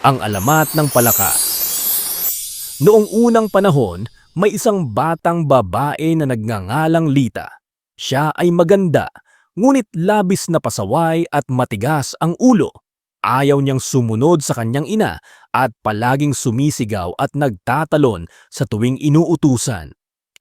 Ang alamat ng palaka. Noong unang panahon, may isang batang babae na nagngangalang Lita. Siya ay maganda, ngunit labis na pasaway at matigas ang ulo. Ayaw niyang sumunod sa kanyang ina at palaging sumisigaw at nagtatalon sa tuwing inuutusan.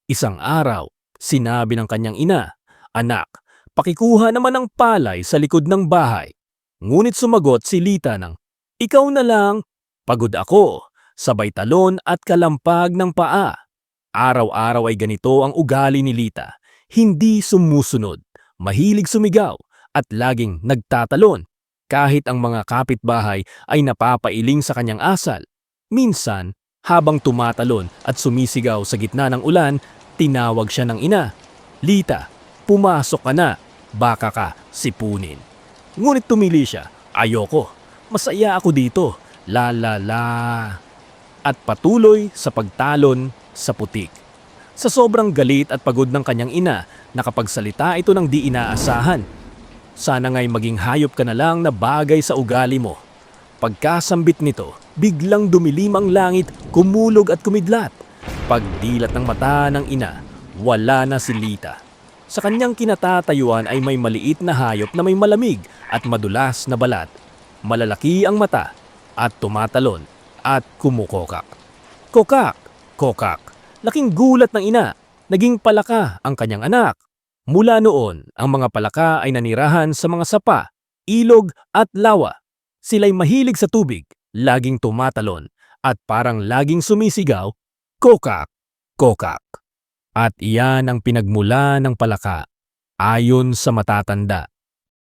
Isang araw, sinabi ng kanyang ina, Anak, pakikuha naman ng palay sa likod ng bahay. Ngunit sumagot si Lita ng, Ikaw na lang, pagod ako, sabay talon at kalampag ng paa. Araw-araw ay ganito ang ugali ni Lita. Hindi sumusunod, mahilig sumigaw, at laging nagtatalon. Kahit ang mga kapitbahay ay napapailing sa kanyang asal. Minsan, habang tumatalon at sumisigaw sa gitna ng ulan, tinawag siya ng ina. Lita, pumasok ka na, baka ka sipunin. Ngunit tumili siya, ayoko, masaya ako dito, la la la. At patuloy sa pagtalon sa putik. Sa sobrang galit at pagod ng kanyang ina, nakapagsalita ito ng di inaasahan. Sana nga'y maging hayop ka na lang na bagay sa ugali mo. Pagkasambit nito, biglang dumilim ang langit, kumulog at kumidlat. Pagdilat ng mata ng ina, wala na si Lita. Sa kanyang kinatatayuan ay may maliit na hayop na may malamig at madulas na balat. Malalaki ang mata at tumatalon at kumukokak. Kokak! Kokak! Laking gulat ng ina. Naging palaka ang kanyang anak. Mula noon, ang mga palaka ay nanirahan sa mga sapa, ilog at lawa. Sila'y mahilig sa tubig, laging tumatalon, at parang laging sumisigaw, kokak, kokak. At iyan ang pinagmula ng palaka, ayon sa matatanda.